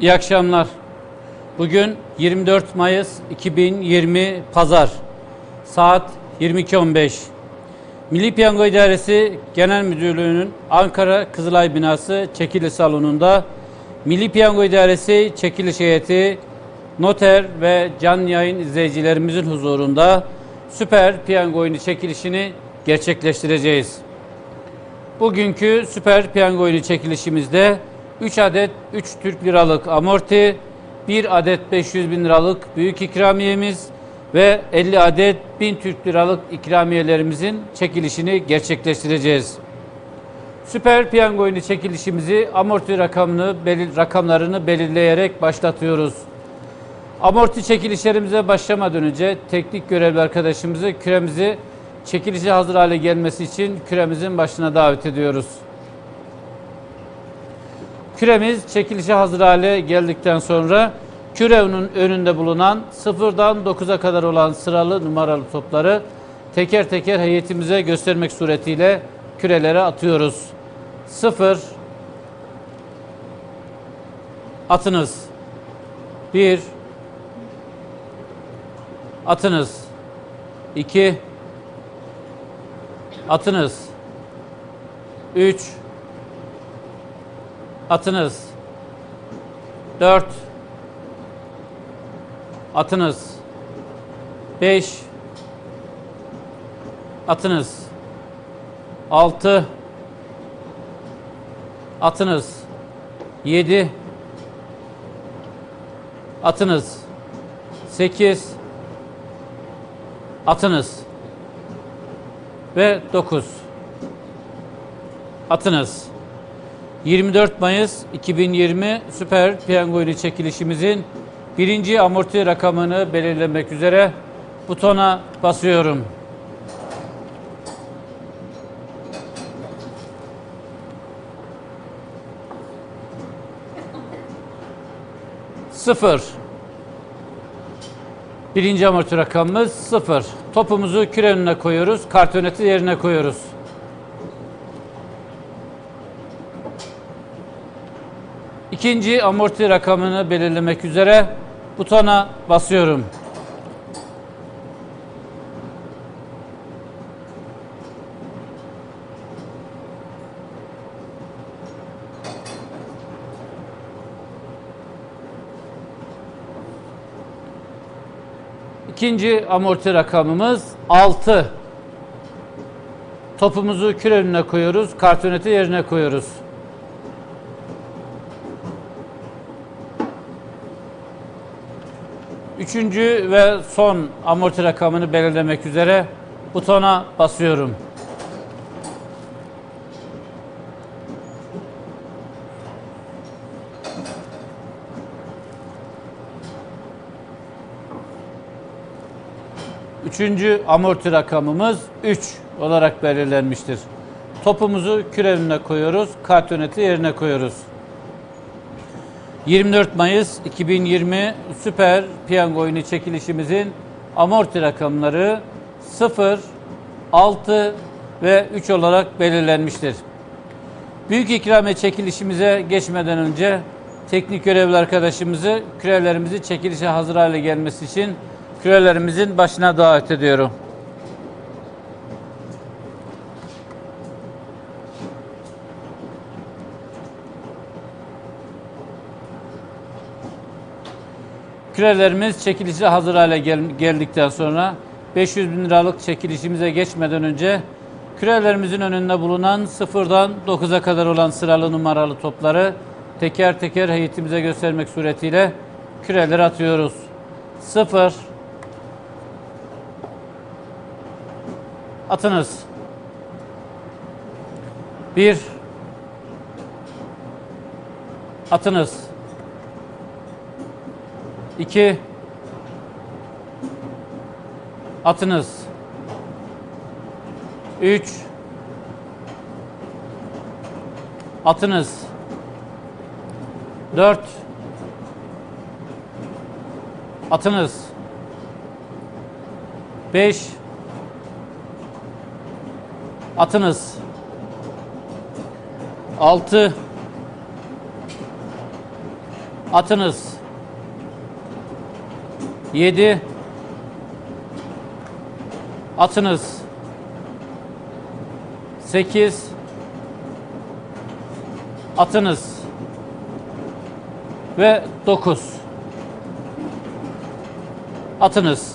İyi akşamlar. Bugün 24 Mayıs 2020 Pazar. Saat 22.15. Milli Piyango İdaresi Genel Müdürlüğü'nün Ankara Kızılay binası çekiliş salonunda Milli Piyango İdaresi çekiliş heyeti, noter ve canlı yayın izleyicilerimizin huzurunda Süper Piyango oyunu çekilişini gerçekleştireceğiz. Bugünkü Süper Piyango oyunu çekilişimizde 3 adet 3 Türk liralık amorti, 1 adet 500 bin liralık büyük ikramiyemiz ve 50 adet 1000 Türk liralık ikramiyelerimizin çekilişini gerçekleştireceğiz. Süper Piyango oyunu çekilişimizi amorti rakamını, belir, rakamlarını belirleyerek başlatıyoruz. Amorti çekilişlerimize başlamadan önce teknik görevli arkadaşımızı küremizi çekilişe hazır hale gelmesi için küremizin başına davet ediyoruz. Küremiz çekilişe hazır hale geldikten sonra kürenin önünde bulunan sıfırdan 9'a kadar olan sıralı numaralı topları teker teker heyetimize göstermek suretiyle kürelere atıyoruz. 0 atınız. 1 atınız. 2 atınız. 3 atınız. 4 atınız. 5 atınız. 6 atınız. 7 atınız. 8 atınız. Ve 9 atınız. 24 Mayıs 2020 Süper Piyango oyunu çekilişimizin birinci amorti rakamını belirlemek üzere butona basıyorum. Sıfır. Birinci amorti rakamımız sıfır. Topumuzu küre önüne koyuyoruz. Kartoneti yerine koyuyoruz. İkinci amorti rakamını belirlemek üzere butona basıyorum. İkinci amorti rakamımız 6. Topumuzu küre önüne koyuyoruz, kartoneti yerine koyuyoruz. Üçüncü ve son amorti rakamını belirlemek üzere butona basıyorum. Üçüncü amorti rakamımız 3 olarak belirlenmiştir. Topumuzu küre önüne koyuyoruz, kartoneti yerine koyuyoruz. 24 Mayıs 2020 Süper Piyango oyunu çekilişimizin amorti rakamları 0, 6 ve 3 olarak belirlenmiştir. Büyük ikramiye çekilişimize geçmeden önce teknik görevli arkadaşımızı kürelerimizi çekilişe hazır hale gelmesi için kürelerimizin başına davet ediyorum. Kürelerimiz çekilişe hazır hale gel- geldikten sonra 500 bin liralık çekilişimize geçmeden önce kürelerimizin önünde bulunan sıfırdan 9'a kadar olan sıralı numaralı topları teker teker heyetimize göstermek suretiyle küreleri atıyoruz. 0 Atınız. 1 Atınız. 2 Atınız. 3 Atınız. 4 Atınız. 5 Atınız. 6 Atınız. 7 Atınız. 8 Atınız. Ve 9 Atınız.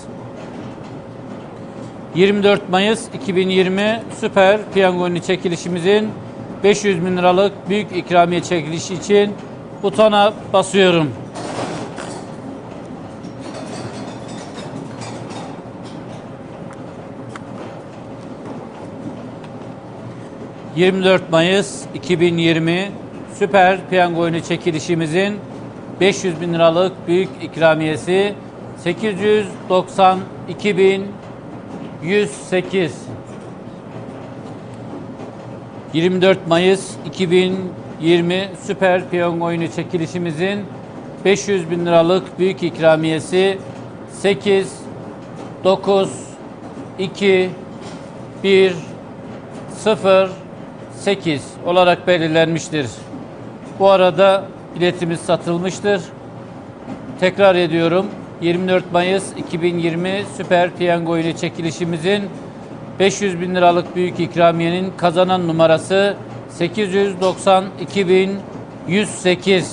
24 Mayıs 2020 Süper Piyango'nun çekilişimizin 500 bin liralık büyük ikramiye çekilişi için butona basıyorum. ...24 Mayıs 2020 Süper Piyango oyunu çekilişimizin 500 bin liralık büyük ikramiyesi 892 bin 108 24 Mayıs 2020 Süper Piyango oyunu çekilişimizin 500 bin liralık büyük ikramiyesi 8 9 2 1 0 8 olarak belirlenmiştir. Bu arada biletimiz satılmıştır. Tekrar ediyorum. 24 Mayıs 2020 Süper Piyango oyunu çekilişimizin 500 bin liralık büyük ikramiyenin kazanan numarası 892.108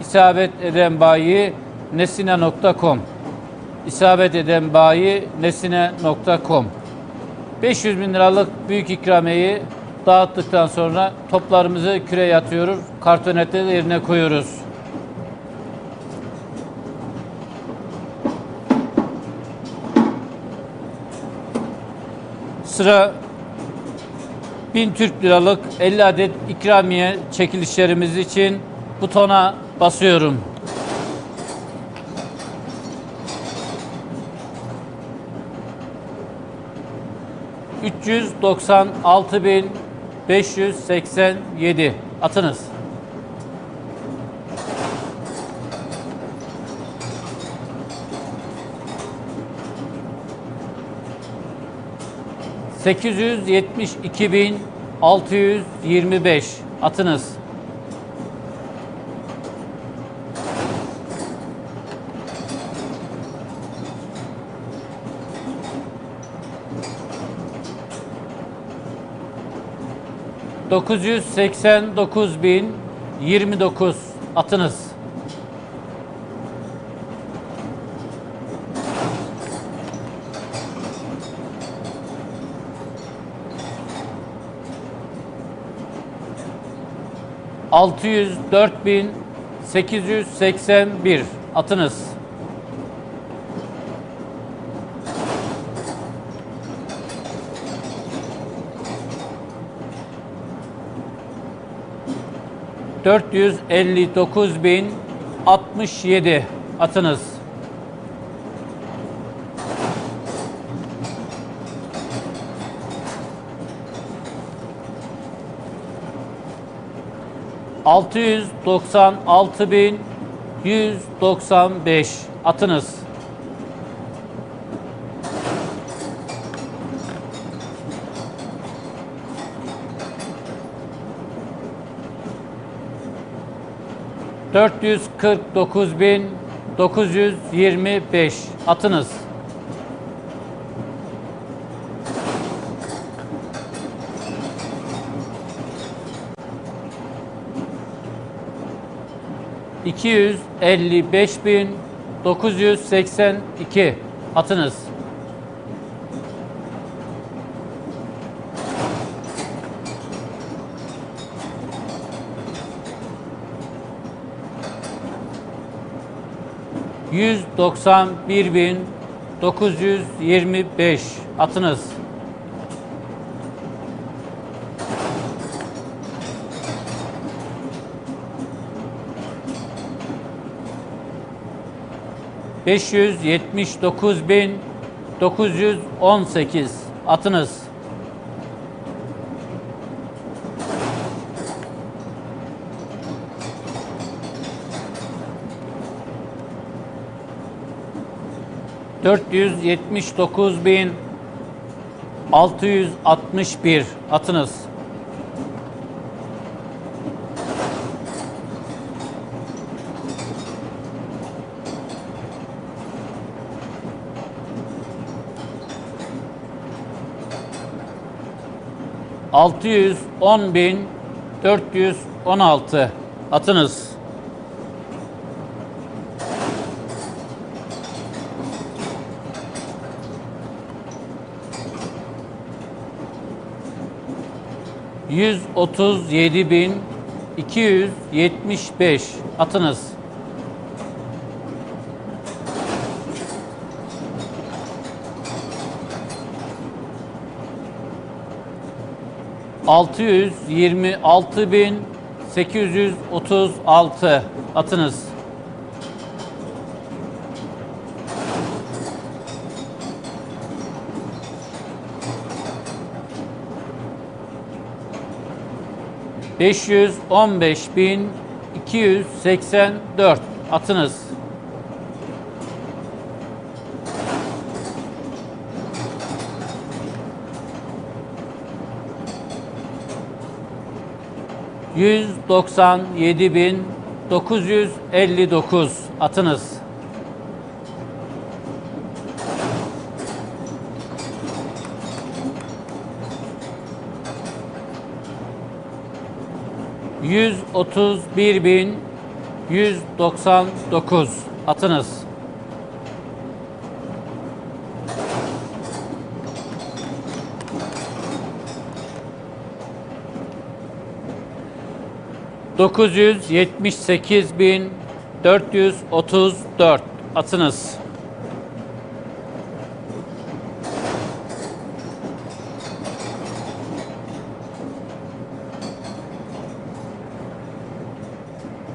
isabet eden bayi nesine.com isabet eden bayi nesine.com 500 bin liralık büyük ikramiyeyi Dağıttıktan sonra toplarımızı küreye atıyoruz. Kartonetleri de yerine koyuyoruz. Sıra 1000 Türk liralık 50 adet ikramiye çekilişlerimiz için butona basıyorum. ...396.000 587. Atınız. Sekiz yüz yetmiş iki bin altı yüz yirmi beş. Atınız. Altı yüz dört bin sekiz yüz seksen bir atınız. Dört yüz elli dokuz bin altmış yedi atınız. Altı yüz doksan altı bin yüz doksan beş atınız. 449.925 atınız. İki yüz elli beş bin dokuz yüz seksen iki atınız. Yüz doksan bir bin dokuz yüz yirmi beş atınız. Beş yüz yetmiş dokuz bin dokuz yüz on sekiz atınız. 479.661 atınız. Altı yüz on bin dört yüz on altı atınız. 137.275 atınız. Altı yüz yirmi altı bin sekiz yüz otuz altı atınız. 515284 atınız. Yüz doksan yedi bin dokuz yüz elli dokuz atınız. Yüz otuz bir bin yüz doksan dokuz atınız. Dokuz yüz yetmiş sekiz bin dört yüz otuz dört atınız.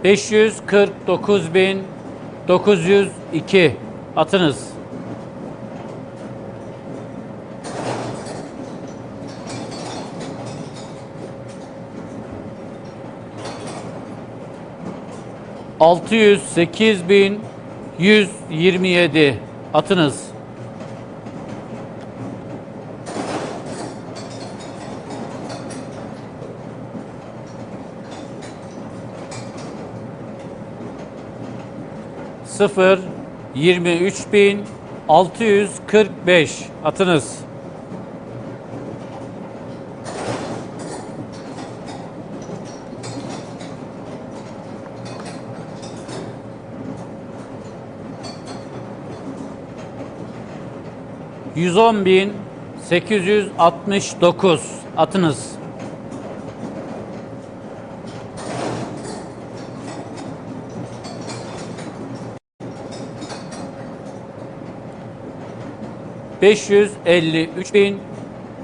Beş yüz kırk dokuz bin dokuz yüz iki atınız. Altı yüz sekiz bin yüz yirmi yedi atınız. Sıfır yirmi üç bin altı yüz kırk beş atınız. Yüz on bin sekiz yüz altmış dokuz atınız. Beş yüz elli üç bin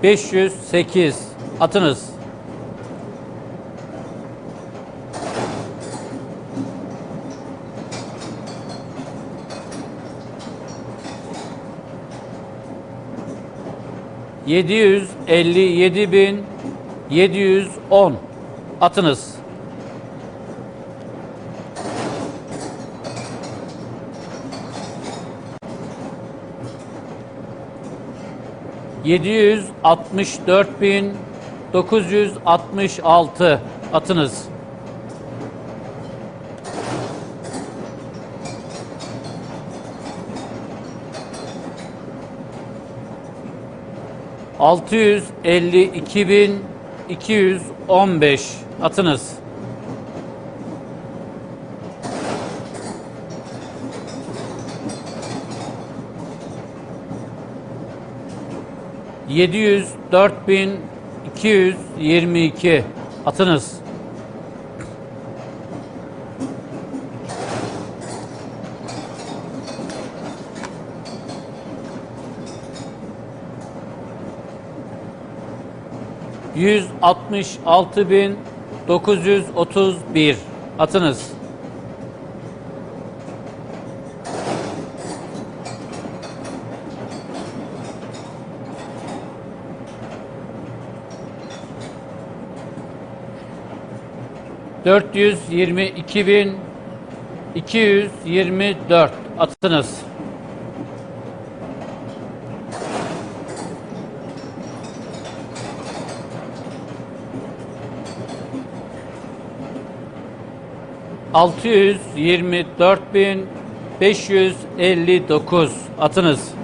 beş yüz sekiz atınız. Yedi yüz elli yedi bin yedi yüz on atınız. 764.966 atınız. Altı yüz elli iki bin iki yüz on beş atınız. Yedi yüz dört bin iki yüz yirmi iki atınız. Yüz altmış altı bin dokuz yüz otuz bir atınız. 422.224 atınız. Altı yüz yirmi dört bin beş yüz elli dokuz atınız.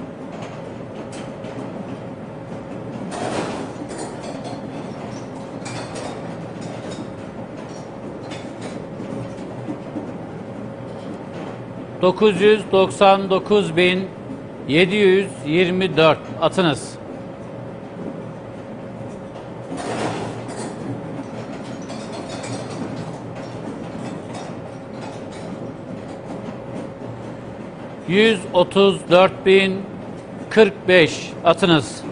999.724 atınız. Yüz otuz dört bin kırk beş atınız.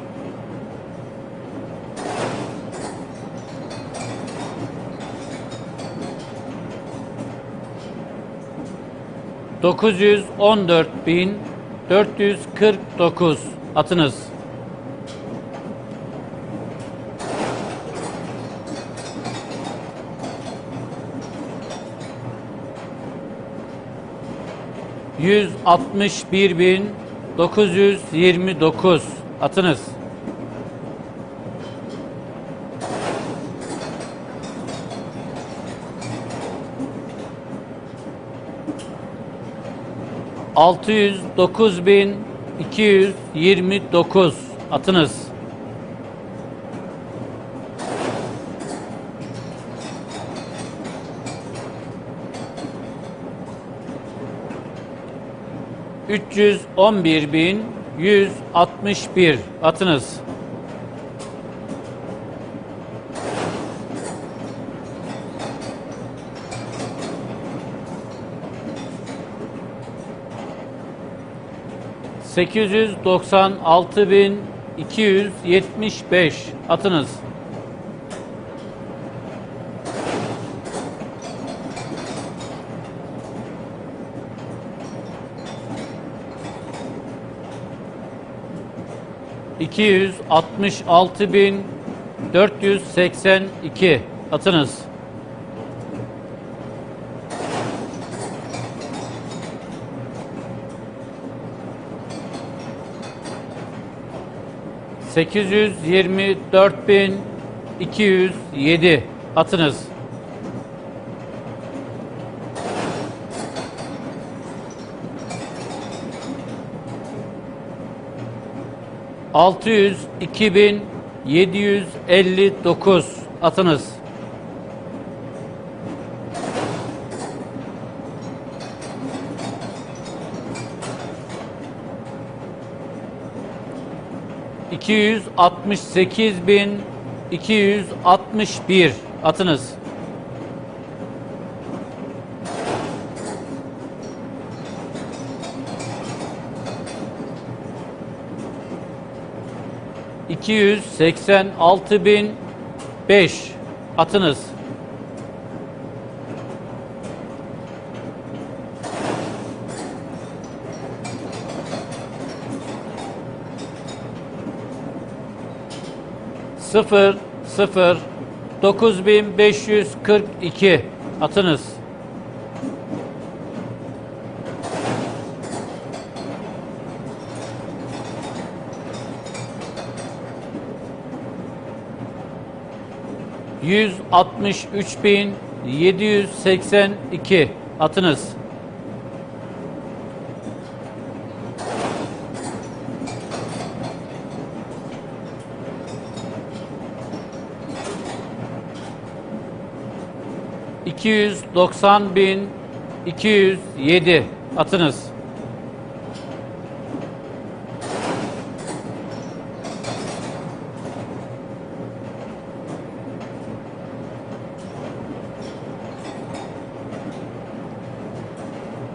914.449 atınız. Yüz altmış bir bin dokuz yüz yirmi dokuz atınız. Altı yüz dokuz bin iki yüz yirmi dokuz atınız. Üç yüz on bir bin yüz altmış bir atınız. 896.275 atınız. İki yüz altmış altı bin dört yüz seksen iki atınız. Sekiz yüz yirmi dört bin iki yüz yedi atınız. Altı yüz iki bin yedi yüz elli dokuz atınız. 268.261 atınız. İki yüz seksen altı bin beş atınız. Sıfır sıfır dokuz bin beş yüz kırk iki atınız. Yüz altmış üç bin yedi yüz seksen iki atınız. İki yüz doksan bin iki yüz yedi atınız.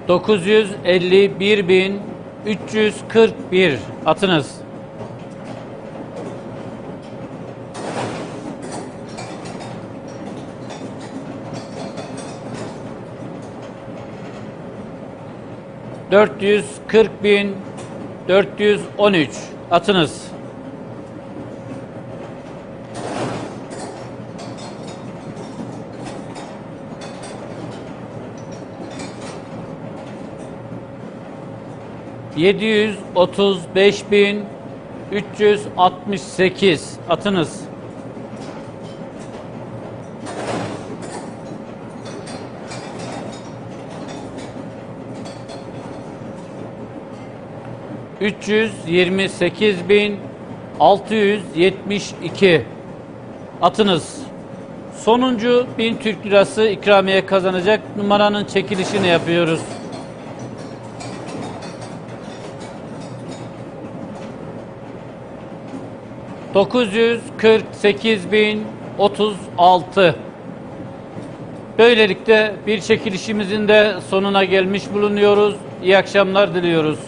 Dokuz yüz elli bir bin üç yüz kırk bir atınız. Dört yüz kırk bin dört yüz on üç atınız. Yedi yüz otuz beş bin üç yüz altmış sekiz atınız. 328.672 atınız. Sonuncu 1000 Türk Lirası ikramiye kazanacak numaranın çekilişini yapıyoruz. Dokuz yüz kırk sekiz bin otuz altı. Böylelikle bir çekilişimizin de sonuna gelmiş bulunuyoruz. İyi akşamlar diliyoruz.